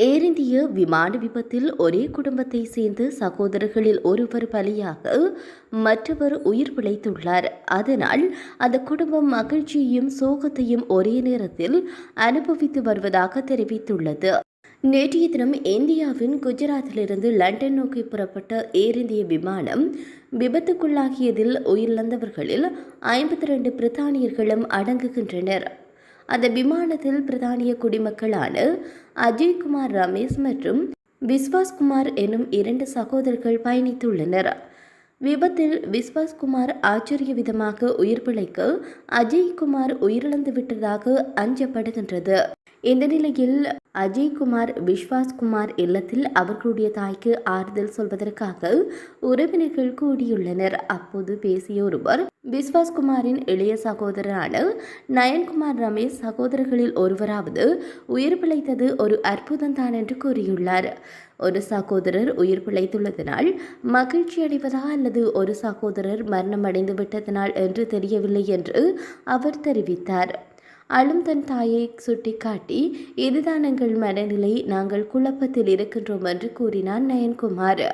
ஏர் இந்திய விமான விபத்தில் ஒரே குடும்பத்தை சேர்ந்த சகோதரர்களில் ஒருவர் பலியாக மற்றவர் உயிர் பிழைத்துள்ளார். அதனால் அந்த குடும்பம் மகிழ்ச்சியையும் சோகத்தையும் ஒரே நேரத்தில் அனுபவித்து வருவதாக தெரிவித்துள்ளது. நேற்றைய தினம் இந்தியாவின் குஜராத்திலிருந்து லண்டன் நோக்கி புறப்பட்ட ஏர் இந்திய விமானம் விபத்துக்குள்ளாகியதில் உயிரிழந்தவர்களில் ஐம்பத்தி ரெண்டு பிரித்தானியர்களும் அடங்குகின்றனர். அந்த விமானத்தில் பிரதானிய குடிமக்களான அஜய்குமார் ரமேஷ் மற்றும் விஸ்வாஸ்குமார் எனும் இரண்டு சகோதரர்கள் பயணித்துள்ளனர். விபத்தில் விஸ்வாஸ்குமார் ஆச்சரிய விதமாக உயிர் பிழைக்க அஜய்குமார் உயிரிழந்து விட்டதாக அஞ்சப்படுகின்றது. இந்த நிலையில் அஜய்குமார் விஸ்வாஸ்குமார் இல்லத்தில் அவர்களுடைய தாய்க்கு ஆறுதல் சொல்வதற்காக உறவினர்கள் கூடியுள்ளனர். அப்போது பேசிய ஒருவர் விஸ்வாஸ்குமாரின் இளைய சகோதரரான நயன்குமார் ரமேஷ் சகோதரர்களில் ஒருவராவது உயிர் பிழைத்தது ஒரு அற்புதம் தான் என்று கூறியுள்ளார். ஒரு சகோதரர் உயிர் பிழைத்துள்ளதனால் மகிழ்ச்சி அடைவதா அல்லது ஒரு சகோதரர் மரணமடைந்து விட்டதனால் என்று தெரியவில்லை என்று அவர் தெரிவித்தார். அழும் தன் தாயை சுட்டிக்காட்டி இதுதான் எங்கள் மனநிலை நாங்கள் குழப்பத்தில் இருக்கின்றோம் என்று கூறினார் நயன்குமார்.